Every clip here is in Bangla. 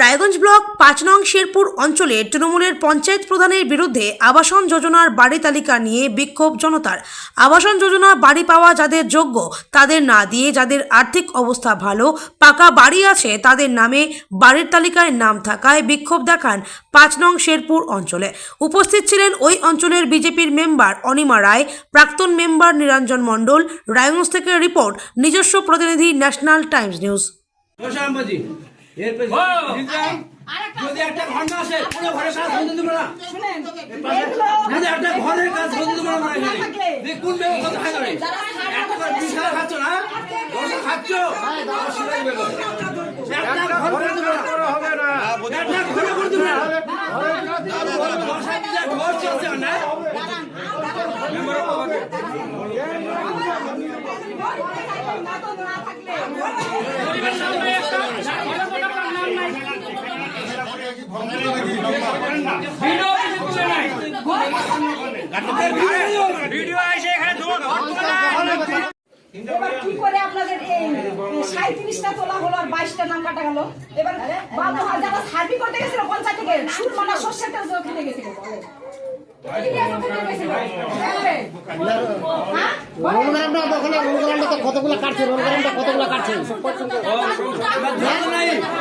রায়গঞ্জ ব্লক পাঁচ নং শেরপুর অঞ্চলে তৃণমূলের পঞ্চায়েত প্রধানের বিরুদ্ধে আবাসন যোজনার বাড়ি তালিকা নিয়ে বিক্ষোভ জনতার। আবাসন যোজনা বাড়ি পাওয়া যাদের যোগ্য, তাদের না দিয়ে যাদের আর্থিক অবস্থা ভালো, পাকা বাড়ি আছে তাদের নামে বাড়ির তালিকায় নাম থাকায় বিক্ষোভ দেখান পাঁচ নং শেরপুর অঞ্চলে। উপস্থিত ছিলেন ওই অঞ্চলের বিজেপির মেম্বার অনিমা রায়, প্রাক্তন মেম্বার নিরঞ্জন মণ্ডল, রায়গঞ্জ থেকে রিপোর্ট, নিজস্ব প্রতিনিধি ন্যাশনাল টাইমস নিউজ। যদি একটা ঘর না আসে পুরো ঘরের কাজ হতে দেবো না যদি একটা ঘরের কাজ হতে দেবো না বেগম কথা খাচ্ছ না খাচ্ছ। একটা ঘর করে দেবো না একটা ঘরে করে দেবো না ঘর চলছে না কি করে আপনাদের এই তোলা হলো আর বাইশটা নাম কাটা গেল? এবার হয় যারা সার্ভি করতে গেছিল পঞ্চায়েত থেকে, সুর মানা শস্যের তেল তো গেছিল। তো। রোলগ্রামটা রোলগ্রামটা কতগুলো কাটছে রোলগ্রামটা কতগুলো কাটছে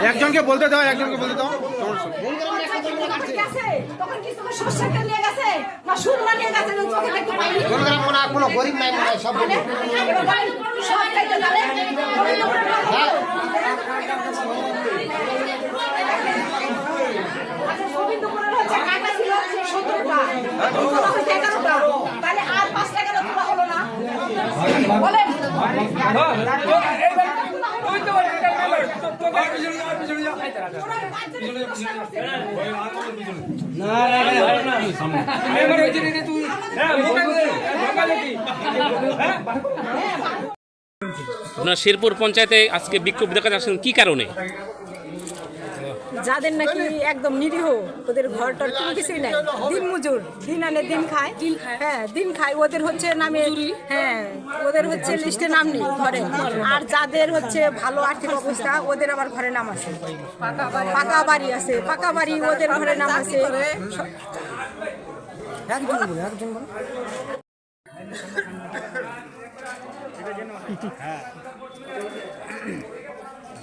একজনকে বলতে দাও একজনকে বলতে দাও। রোলগ্রাম মনে হয় কোনো গরিব নাই মনে হয় সব মানে এবার বলেন, সব খাইতে জানে আচ্ছা, গোবিন্দপুরের হচ্ছে কাটা ছিল 17টা, তোলা হয়েছে 11টা। তাহলে আর পাঁচটা কেন তোলা হলো না? বলেন। ওনার বাচ্চাদের প্রশ্ন করছে। আপনার শেরপুর পঞ্চায়েতে আজকে বিক্ষোভ দেখা যাচ্ছেন কি কারণে? যাদের নাকি একদম নিরীহ ওদের ঘর টর কোনো কিছুই নাই। দিন মজুর দিন আনে দিন খায়। দিন খায়। হ্যাঁ দিন খায়। ওদের হচ্ছে নামে হ্যাঁ ওদের হচ্ছে লিস্টে নাম নেই ঘরে। আর যাদের হচ্ছে ভালো আর্থিক অবস্থা ওদের আবার ঘরে নাম আছে। পাকা বাড়ি। আছে পাকা বাড়ি ওদের ঘরে নাম আছে।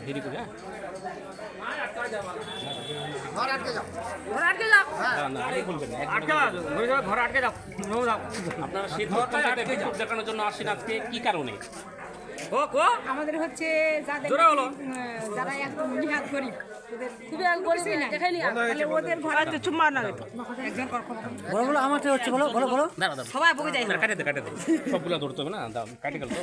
দেরি করে হ্যাঁ? না, না, আগে বলবেন না, একদম। আপনারা শেরপুর পঞ্চায়েতে বিক্ষোভ দেখানোর জন্য আসেন আজকে কি কারণে? আমাদের হচ্ছে যাদের যারা একদম নিহাত গরিব ওদের খুবই গরিবই না। তাহলে ওদের ঘরে দাঁড়া দাঁড়া। সবাই বকে যাই। কাটে দে কাটে দে। সবগুলো ধরতে হবে না? কাটে গেল তো।